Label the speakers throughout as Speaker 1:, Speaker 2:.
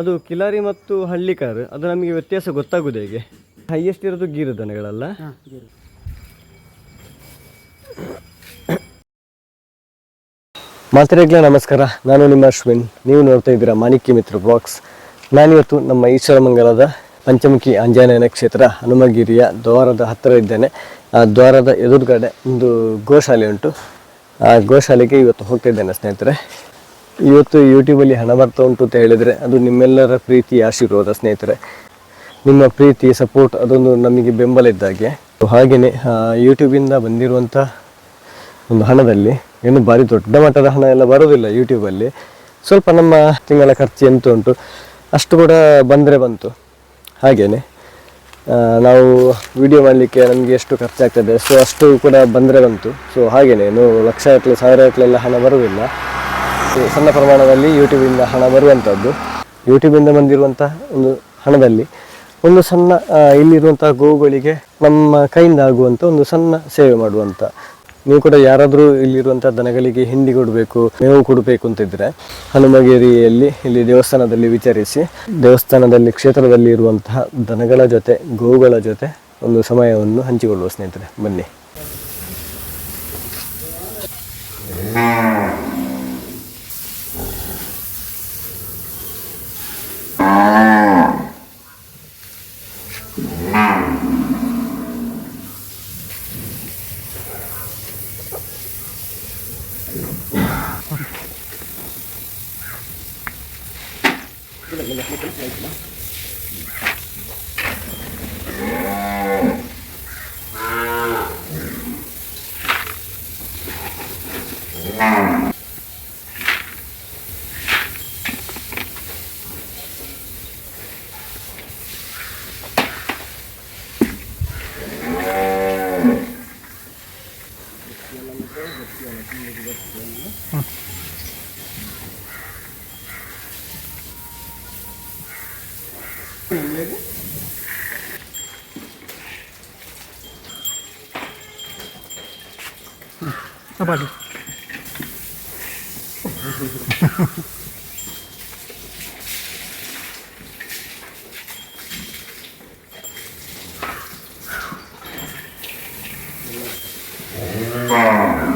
Speaker 1: ಅದು ಕಿಲಾರಿ ಮತ್ತು ಹಳ್ಳಿಕಾರ್ ಅದು ನಮಗೆ ವ್ಯತ್ಯಾಸ ಗೊತ್ತಾಗೋದು ಹೇಗೆ? ಹೈಯೆಸ್ಟ್ ಇರೋದು ಗೀರು ದನಗಳಲ್ಲ?
Speaker 2: ಗೀರು.
Speaker 1: ನಮಸ್ಕಾರ. ನಾನು ನಿಮ್ಮ ಅಶ್ವಿನ್. ನೀವು ನೋಡ್ತಾ ಇದ್ದೀರಾ ಮಾಣಿಕ್ಯ ಮಿತ್ರ ಬ್ಲಾಗ್ಸ್. ನಾನಿವತ್ತು ನಮ್ಮ ಈಶ್ವರಮಂಗಲದ ಪಂಚಮುಖಿ ಆಂಜನೇಯನ ಕ್ಷೇತ್ರ ಹನುಮಗಿರಿಯ ದ್ವಾರದ ಹತ್ತಿರ ಇದ್ದೇನೆ. ಆ ದ್ವಾರದ ಎದುರುಗಡೆ ಒಂದು ಗೋಶಾಲೆ ಉಂಟು. ಆ ಗೋಶಾಲೆಗೆ ಇವತ್ತು ಹೋಗ್ತಾ ಇದ್ದೇನೆ ಸ್ನೇಹಿತರೆ. ಇವತ್ತು ಯೂಟ್ಯೂಬಲ್ಲಿ ಹಣ ಬರ್ತಾ ಉಂಟು ಅಂತ ಹೇಳಿದರೆ ಅದು ನಿಮ್ಮೆಲ್ಲರ ಪ್ರೀತಿ ಆಶೀರ್ವಾದ, ಸ್ನೇಹಿತರೆ. ನಿಮ್ಮ ಪ್ರೀತಿ ಸಪೋರ್ಟ್ ಅದೊಂದು ನಮಗೆ ಬೆಂಬಲ ಇದ್ದಾಗೆ. ಹಾಗೆಯೇ ಯೂಟ್ಯೂಬಿಂದ ಬಂದಿರುವಂಥ ಒಂದು ಹಣದಲ್ಲಿ ಏನು ಭಾರಿ ದೊಡ್ಡ ಮಟ್ಟದ ಹಣ ಎಲ್ಲ ಬರೋದಿಲ್ಲ ಯೂಟ್ಯೂಬಲ್ಲಿ ಸ್ವಲ್ಪ ನಮ್ಮ ತಿಂಗಳ ಖರ್ಚು ಎಂತ ಉಂಟು, ಅಷ್ಟು ಕೂಡ ಬಂದರೆ ಬಂತು. ಹಾಗೆಯೇ ನಾವು ವಿಡಿಯೋ ಮಾಡಲಿಕ್ಕೆ ನಮಗೆ ಎಷ್ಟು ಖರ್ಚಾಗ್ತದೆ ಸೊ ಅಷ್ಟು ಕೂಡ ಬಂದರೆ ಬಂತು. ಸೊ ಹಾಗೆಯೇ ಏನು ಲಕ್ಷ ಗಟ್ಟಲೆ ಸಾವಿರ ಗಟ್ಟಲೆಲ್ಲ ಹಣ ಬರುವುದಿಲ್ಲ. ಸಣ್ಣ ಪ್ರಮಾಣದಲ್ಲಿ ಯೂಟ್ಯೂಬಿಂದ ಹಣ ಬರುವಂಥದ್ದು ಯೂಟ್ಯೂಬಿಂದ ಬಂದಿರುವಂಥ ಒಂದು ಹಣದಲ್ಲಿ ಒಂದು ಸಣ್ಣ ಇಲ್ಲಿರುವಂತಹ ಗೋವುಗಳಿಗೆ ನಮ್ಮ ಕೈಯಿಂದ ಆಗುವಂಥ ಒಂದು ಸಣ್ಣ ಸೇವೆ ಮಾಡುವಂಥ ನೀವು ಕೂಡ ಯಾರಾದರೂ ಇಲ್ಲಿರುವಂಥ ದನಗಳಿಗೆ ಹಿಂಡಿ ಕೊಡಬೇಕು, ಮೇವು ಕೊಡಬೇಕು ಅಂತಿದ್ರೆ ಹನುಮಗಿರಿಯಲ್ಲಿ ಇಲ್ಲಿ ದೇವಸ್ಥಾನದಲ್ಲಿ ವಿಚಾರಿಸಿ, ದೇವಸ್ಥಾನದಲ್ಲಿ ಕ್ಷೇತ್ರದಲ್ಲಿ ಇರುವಂತಹ ದನಗಳ ಜೊತೆ ಗೋವುಗಳ ಜೊತೆ ಒಂದು ಸಮಯವನ್ನು ಹಂಚಿಕೊಳ್ಳುವ ಸ್ನೇಹಿತರೆ, ಬನ್ನಿ.
Speaker 2: Trabalho. Ah.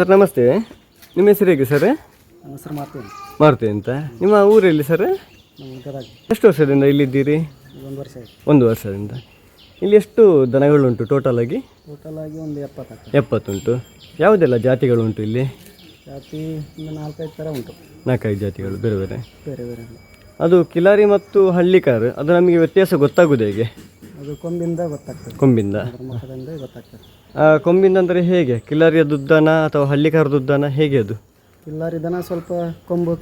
Speaker 1: ಸರ್ ನಮಸ್ತೆ. ನಿಮ್ಮ ಹೆಸರು ಹೇಗೆ ಸರ್?
Speaker 2: ಸರ್ ಮಾಡ್ತೀನಿ
Speaker 1: ಮಾರುತಿ ಅಂತ. ನಿಮ್ಮ ಊರಲ್ಲಿ ಸರ್?
Speaker 2: ಗದಗ.
Speaker 1: ಎಷ್ಟು ವರ್ಷದಿಂದ ಇಲ್ಲಿದ್ದೀರಿ?
Speaker 2: ಒಂದು ವರ್ಷ ಆಯ್ತು.
Speaker 1: ಒಂದು ವರ್ಷದಿಂದ. ಇಲ್ಲಿ ಎಷ್ಟು ದನಗಳುಂಟು ಟೋಟಲ್ ಆಗಿ?
Speaker 2: ಟೋಟಲ್ ಆಗಿ ಒಂದು ಎಪ್ಪತ್ತು
Speaker 1: ಎಪ್ಪತ್ತುಂಟು. ಯಾವುದೆಲ್ಲ ಜಾತಿಗಳುಂಟು ಇಲ್ಲಿ?
Speaker 2: ಜಾತಿ ಒಂದು ನಾಲ್ಕೈದು ಥರ ಉಂಟು.
Speaker 1: ನಾಲ್ಕೈದು ಜಾತಿಗಳು ಬೇರೆ ಬೇರೆ.
Speaker 2: ಬೇರೆ ಬೇರೆ ಎಲ್ಲ.
Speaker 1: ಅದು ಕಿಲಾರಿ ಮತ್ತು ಹಳ್ಳಿಕಾರ್ ಅದು ನಮಗೆ ವ್ಯತ್ಯಾಸ ಗೊತ್ತಾಗೋದು ಹೇಗೆ?
Speaker 2: ಅದು ಕೊಂಬಿಂದ ಗೊತ್ತಾಗ್ತದೆ.
Speaker 1: ಕೊಂಬಿಂದ.
Speaker 2: ಅದ್ರ ಮುಖದಿಂದ ಗೊತ್ತಾಗ್ತದೆ.
Speaker 1: ಅಂದರೆ ಹೇಗೆ? ಕಿಲಾರಿಯ ದುದ್ದನ ಅಥವಾ ಹಳ್ಳಿಕಾರದ ದುದ್ದನ ಹೇಗೆ ಅದು?
Speaker 2: ಕಿಲ್ಲಾರಿ ದನ ಸ್ವಲ್ಪ ಕೊಂಬು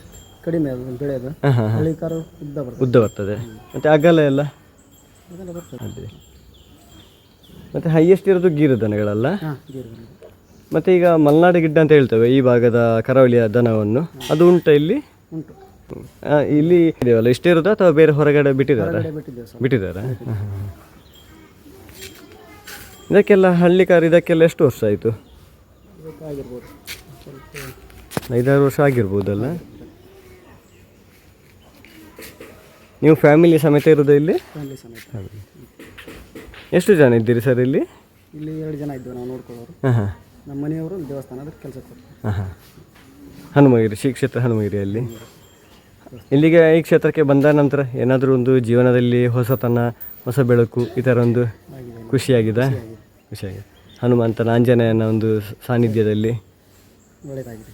Speaker 2: ಕಡಿಮೆ ಅದು ಬೆಳೆಯೋದು
Speaker 1: ಹಾಂ ಹಾಂ
Speaker 2: ಹಳ್ಳಿ ಕಾರು ಉದ್ದ ಬರ್ತದೆ.
Speaker 1: ಉದ್ದ ಬರ್ತದೆ. ಮತ್ತು ಅಗಲ ಎಲ್ಲ?
Speaker 2: ಅದೆಲ್ಲ ಬರ್ತದೆ.
Speaker 1: ಅದೇ. ಮತ್ತು ಹೈಯೆಸ್ಟ್ ಇರೋದು ಗೀರು ದನಗಳಲ್ಲ?
Speaker 2: ಹಾಂ ಗೀರು ದನ.
Speaker 1: ಮತ್ತು ಈಗ ಮಲೆನಾಡು ಗಿಡ್ಡ ಅಂತ ಹೇಳ್ತೇವೆ ಈ ಭಾಗದ ಕರಾವಳಿಯ ದನವನ್ನು. ಅದು ಉಂಟ ಇಲ್ಲಿ?
Speaker 2: ಉಂಟು.
Speaker 1: ಆ, ಇಲ್ಲಿ ಇದೆಯಲ್ಲ ಇಷ್ಟೇ ಇರೋದಾ ಅಥವಾ ಬೇರೆ ಹೊರಗಡೆ ಬಿಟ್ಟಿದ್ದಾರೆ?
Speaker 2: ಬಿಟ್ಟಿದ್ದಾರೆ ಬಿಟ್ಟಿದ್ದೇವೆ ಸ್ವಲ್ಪ
Speaker 1: ಬಿಟ್ಟಿದ್ದಾರಾ? ಇದಕ್ಕೆಲ್ಲ ಹಳ್ಳಿ ಕಾರ್ ಇದಕ್ಕೆಲ್ಲ ಎಷ್ಟು ವರ್ಷ ಆಯಿತು? ಐದಾರು ವರ್ಷ ಆಗಿರ್ಬೋದಲ್ಲ? ನೀವು ಫ್ಯಾಮಿಲಿ ಸಮೇತ ಇರೋದು ಇಲ್ಲಿ? ಎಷ್ಟು ಜನ ಇದ್ದೀರಿ ಸರ್ ಇಲ್ಲಿ?
Speaker 2: ಇಲ್ಲಿ ಎರಡು ಜನ ಇದ್ದೀವಿ ನಾವು ನೋಡ್ಕೊಳ್ಳೋರು.
Speaker 1: ಹಾಂ ಹಾಂ.
Speaker 2: ನಮ್ಮ ಮನೆಯವರು ದೇವಸ್ಥಾನದ ಕೆಲಸ
Speaker 1: ಹಾಂ ಹಾಂ. ಹನುಮಗಿರಿ ಶ್ರೀ ಕ್ಷೇತ್ರ ಹನುಮಗಿರಿಯಲ್ಲಿ ಇಲ್ಲಿಗೆ ಈ ಕ್ಷೇತ್ರಕ್ಕೆ ಬಂದ ನಂತರ ಏನಾದರೂ ಒಂದು ಜೀವನದಲ್ಲಿ ಹೊಸತನ ಹೊಸ ಬೆಳಕು ಈ ಥರ ಒಂದು
Speaker 2: ಆಗಿದೆ.
Speaker 1: ಖುಷಿಯಾಗಿದೆ ಹನುಮಂತ ಹನುಮಂತನ ಆಂಜನೇಯನ ಒಂದು ಸಾನ್ನಿಧ್ಯದಲ್ಲಿ.
Speaker 2: ಒಳ್ಳೆಯದಾಗಿದೆ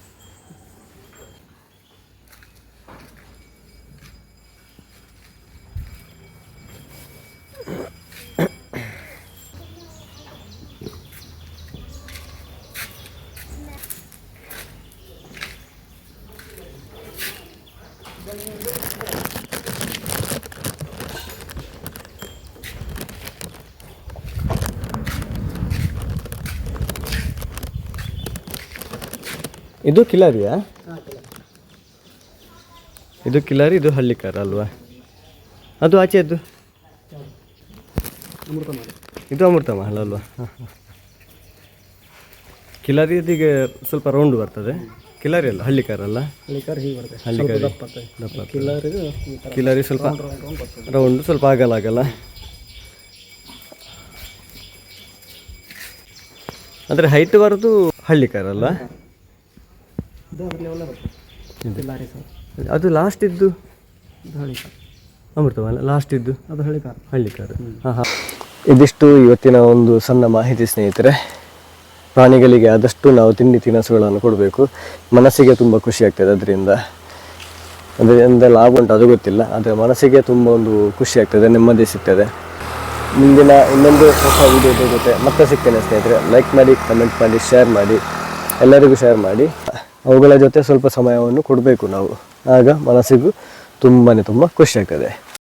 Speaker 1: ಇದು ಕಿಲಾರಿಯಾ? ಇದು ಕಿಲಾರಿ ಇದು ಹಳ್ಳಿಕಾರ ಅಲ್ವಾ? ಅದು ಆಚೆದ್ದು ಇದು ಅಮೃತ ಮಹಲ್ ಅಲ್ವಾ? ಕಿಲಾರಿ ಇದೀಗ ಸ್ವಲ್ಪ ರೌಂಡ್ ಬರ್ತದೆ. ಕಿಲಾರಿ ಅಲ್ಲ ಹಳ್ಳಿಕಾರ ಅಲ್ಲ? ಹಳ್ಳಿಕಾರ ಕಿಲಾರಿ ಸ್ವಲ್ಪ
Speaker 2: ರೌಂಡ್
Speaker 1: ಸ್ವಲ್ಪ ಆಗಲ್ಲ ಆಗಲ್ಲ. ಅಂದರೆ ಹೈಟ್ ಬರೋದು ಹಳ್ಳಿಕಾರ ಅಲ್ಲ
Speaker 2: ಇದು ಅದರಲ್ಲಿ ಒಳ್ಳೆ ಬರ್ತದೆ ಕಿಲ್ಲಾರಿ ಸರ್
Speaker 1: ಅದು ಲಾಸ್ಟ್ ಇದ್ದು?
Speaker 2: ಅಮೃತ
Speaker 1: ಅಮೃತವಲ್ಲ ಲಾಸ್ಟ್ ಇದ್ದು?
Speaker 2: ಅದು ಹಳ್ಳಿ ಕಾರು.
Speaker 1: ಹಳ್ಳಿಕಾರು ಹಾಂ ಹಾಂ. ಇದಿಷ್ಟು ಇವತ್ತಿನ ಒಂದು ಸಣ್ಣ ಮಾಹಿತಿ ಸ್ನೇಹಿತರೆ. ಪ್ರಾಣಿಗಳಿಗೆ ಆದಷ್ಟು ನಾವು ತಿಂಡಿ ತಿನಿಸುಗಳನ್ನು ಕೊಡಬೇಕು. ಮನಸ್ಸಿಗೆ ತುಂಬ ಖುಷಿ ಆಗ್ತದೆ ಅದರಿಂದ. ಅದರಿಂದ ಲಾಭ ಉಂಟು ಅದು ಗೊತ್ತಿಲ್ಲ ಆದರೆ ಮನಸ್ಸಿಗೆ ತುಂಬ ಒಂದು ಖುಷಿ ಆಗ್ತದೆ ನೆಮ್ಮದಿ ಸಿಗ್ತದೆ. ಮುಂದಿನ ಇನ್ನೊಂದು ಹೊಸ ವಿಡಿಯೋ ಜೊತೆ ಮತ್ತೆ ಸಿಗ್ತೇನೆ ಸ್ನೇಹಿತರೆ. ಲೈಕ್ ಮಾಡಿ ಕಮೆಂಟ್ ಮಾಡಿ ಶೇರ್ ಮಾಡಿ. ಎಲ್ಲರಿಗೂ ಶೇರ್ ಮಾಡಿ. ಅವುಗಳ ಜೊತೆ ಸ್ವಲ್ಪ ಸಮಯವನ್ನು ಕೊಡಬೇಕು ನಾವು. ಆಗ ಮನಸ್ಸಿಗೂ ತುಂಬಾ ತುಂಬ ಖುಷಿ ಆಗ್ತದೆ.